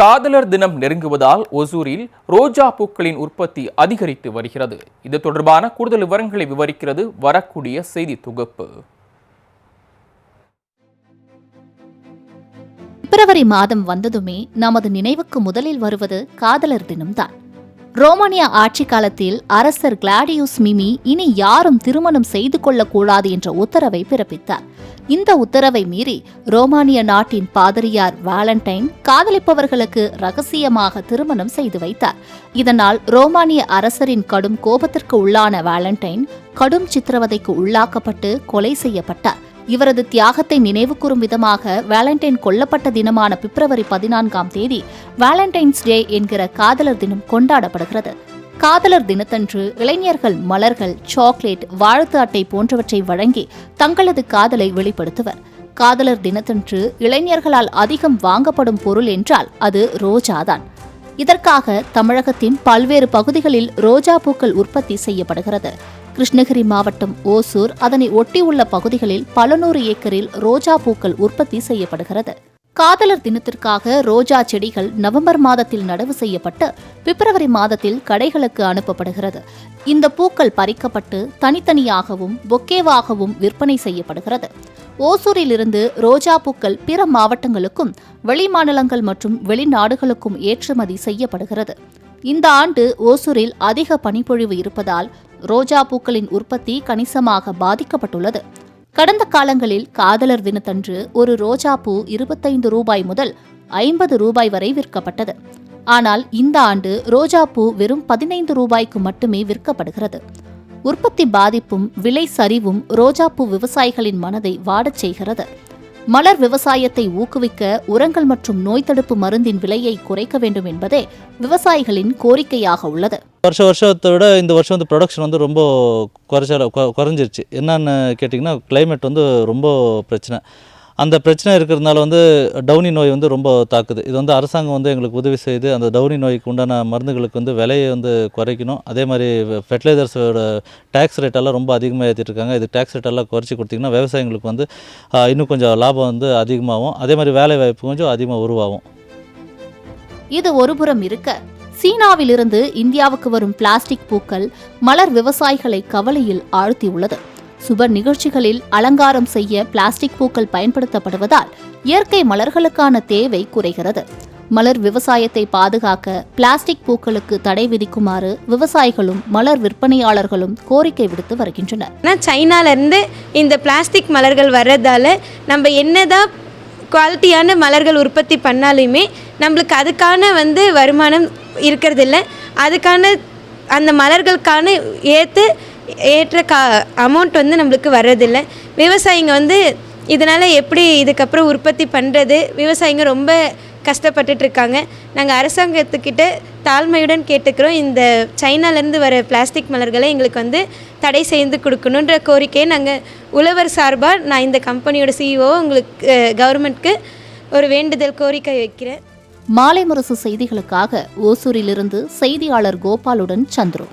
காதலர் தினம் நெருங்குவதால் ஒசூரில் ரோஜா பூக்களின் உற்பத்தி அதிகரித்து வருகிறது. இது தொடர்பான கூடுதல் விவரங்களை விவரிக்கிறது வரக்கூடிய செய்தி தொகுப்பு. பிப்ரவரி மாதம் வந்ததுமே நமது நினைவுக்கு முதலில் வருவது காதலர் தினம்தான். ரோமானிய ஆட்சி காலத்தில் அரசர் கிளாடியூஸ் மிமி இனி யாரும் திருமணம் செய்து கொள்ளக்கூடாது என்ற உத்தரவை பிறப்பித்தார். இந்த உத்தரவை மீறி ரோமானிய நாட்டின் பாதிரியார் வாலண்டைன் காதலிப்பவர்களுக்கு ரகசியமாக திருமணம் செய்து வைத்தார். இதனால் ரோமானிய அரசரின் கடும் கோபத்திற்கு உள்ளான வாலண்டைன் கடும் சித்திரவதைக்கு உள்ளாக்கப்பட்டு கொலை செய்யப்பட்டார். இவரது தியாகத்தை நினைவுகூரும் விதமாக வேலண்டைன் கொல்லப்பட்ட தினமான பிப்ரவரி பதினான்காம் தேதி வேலண்டைன்ஸ் டே என்கிற காதலர் தினம் கொண்டாடப்படுகிறது. காதலர் தினத்தன்று இளைஞர்கள் மலர்கள் சாக்லேட் வாழ்த்து அட்டை போன்றவற்றை வழங்கி தங்களது காதலை வெளிப்படுத்துவர். காதலர் தினத்தன்று இளைஞர்களால் அதிகம் வாங்கப்படும் பொருள் என்றால் அது ரோஜாதான். இதற்காக தமிழகத்தின் பல்வேறு பகுதிகளில் ரோஜா பூக்கள் உற்பத்தி செய்யப்படுகிறது. கிருஷ்ணகிரி மாவட்டம் ஓசூர் அதனை ஒட்டியுள்ள பகுதிகளில் பல நூறு ஏக்கரில் ரோஜா பூக்கள் உற்பத்தி செய்யப்படுகிறது. காதலர் தினத்திற்காக ரோஜா செடிகள் நவம்பர் மாதத்தில் நடவு செய்யப்பட்டு பிப்ரவரி மாதத்தில் கடைகளுக்கு அனுப்பப்படுகிறது. இந்த பூக்கள் பறிக்கப்பட்டு தனித்தனியாகவும் பொக்கேவாகவும் விற்பனை செய்யப்படுகிறது. ஓசூரிலிருந்து ரோஜா பூக்கள் பிற மாவட்டங்களுக்கும் வெளிமாநிலங்கள் மற்றும் வெளிநாடுகளுக்கும் ஏற்றுமதி செய்யப்படுகிறது. இந்த ஆண்டு ஓசூரில் அதிக பனிப்பொழிவு இருப்பதால் ரோஜா பூக்களின் உற்பத்தி கணிசமாக பாதிக்கப்பட்டுள்ளது. கடந்த காலங்களில் காதலர் தினத்தன்று ஒரு ரோஜா பூ இருபத்தைந்து ரூபாய் முதல் ஐம்பது ரூபாய் வரை விற்கப்பட்டது. ஆனால் இந்த ஆண்டு ரோஜா பூ வெறும் பதினைந்து ரூபாய்க்கு மட்டுமே விற்கப்படுகிறது. உற்பத்தி பாதிப்பும் விலை சரிவும் ரோஜாப்பூ விவசாயிகளின் மனதை வாடச் செய்கிறது. மலர் விவசாயத்தை ஊக்குவிக்க உரங்கள் மற்றும் நோய் தடுப்பு மருந்தின் விலையை குறைக்க வேண்டும் என்பதே விவசாயிகளின் கோரிக்கையாக உள்ளது. வருஷ வருஷத்தை விட இந்த வருஷம் வந்து ப்ரொடக்ஷன் வந்து ரொம்ப குறைச்ச குறைஞ்சிருச்சு. என்னன்னு கேட்டிங்கன்னா கிளைமேட் வந்து ரொம்ப பிரச்சனை. அந்த பிரச்சனை இருக்கிறதுனால வந்து டவுனி நோய் வந்து ரொம்ப தாக்குது. இது வந்து அரசாங்கம் வந்து எங்களுக்கு உதவி செய்து அந்த டவுனி நோய்க்கு உண்டான மருந்துகளுக்கு வந்து விலையை வந்து குறைக்கணும். அதே மாதிரி ஃபெர்டிலைசர்ஸோட டேக்ஸ் ரேட்டெல்லாம் ரொம்ப அதிகமாக ஏற்றிட்டு இருக்காங்க. இது டேக்ஸ் ரேட்டெல்லாம் குறைச்சி கொடுத்தீங்கன்னா விவசாயிங்களுக்கு வந்து இன்னும் கொஞ்சம் லாபம் வந்து அதிகமாகும். அதே மாதிரி வேலை வாய்ப்பு கொஞ்சம் அதிகமாக உருவாகும். இது ஒருபுறம் இருக்க சீனாவிலிருந்து இந்தியாவுக்கு வரும் பிளாஸ்டிக் பூக்கள் மலர் விவசாயிகளை கவலையில் ஆழ்த்தியுள்ளது. சுப நிகழ்ச்சிகளில் அலங்காரம் செய்ய பிளாஸ்டிக் பூக்கள் பயன்படுத்தப்படுவதால் இயற்கை மலர்களுக்கான தேவை குறைகிறது. மலர் விவசாயத்தை பாதுகாக்க பிளாஸ்டிக் பூக்களுக்கு தடை விதிக்குமாறு விவசாயிகளும் மலர் விற்பனையாளர்களும் கோரிக்கை விடுத்து வருகின்றனர். ஆனால் சைனாலேருந்து இந்த பிளாஸ்டிக் மலர்கள் வர்றதால நம்ம என்னதான் குவாலிட்டியான மலர்கள் உற்பத்தி பண்ணாலுமே நம்மளுக்கு அதுக்கான வந்து வருமானம் இருக்கிறதில்ல. அதுக்கான அந்த மலர்களுக்கான ஏற்று ஏற்ற கா அமௌண்ட் வந்து நம்மளுக்கு வர்றதில்லை. விவசாயிங்க வந்து இதனால் எப்படி இதுக்கப்புறம் உற்பத்தி பண்ணுறது விவசாயிங்க ரொம்ப கஷ்டப்பட்டுட்ருக்காங்க. நாங்கள் அரசாங்கத்துக்கிட்ட தாழ்மையுடன் கேட்டுக்கிறோம். இந்த சைனாலேருந்து வர பிளாஸ்டிக் மலர்களை எங்களுக்கு வந்து தடை செய்து கொடுக்கணுன்ற கோரிக்கையை நாங்கள் உழவர் சார்பாக நான் இந்த கம்பெனியோட சிஇஓ உங்களுக்கு கவர்மெண்ட்க்கு ஒரு வேண்டுதல் கோரிக்கை வைக்கிறேன். மாலை முரசு செய்திகளுக்காக ஓசூரிலிருந்து செய்தியாளர் கோபாலுடன் சந்துரு.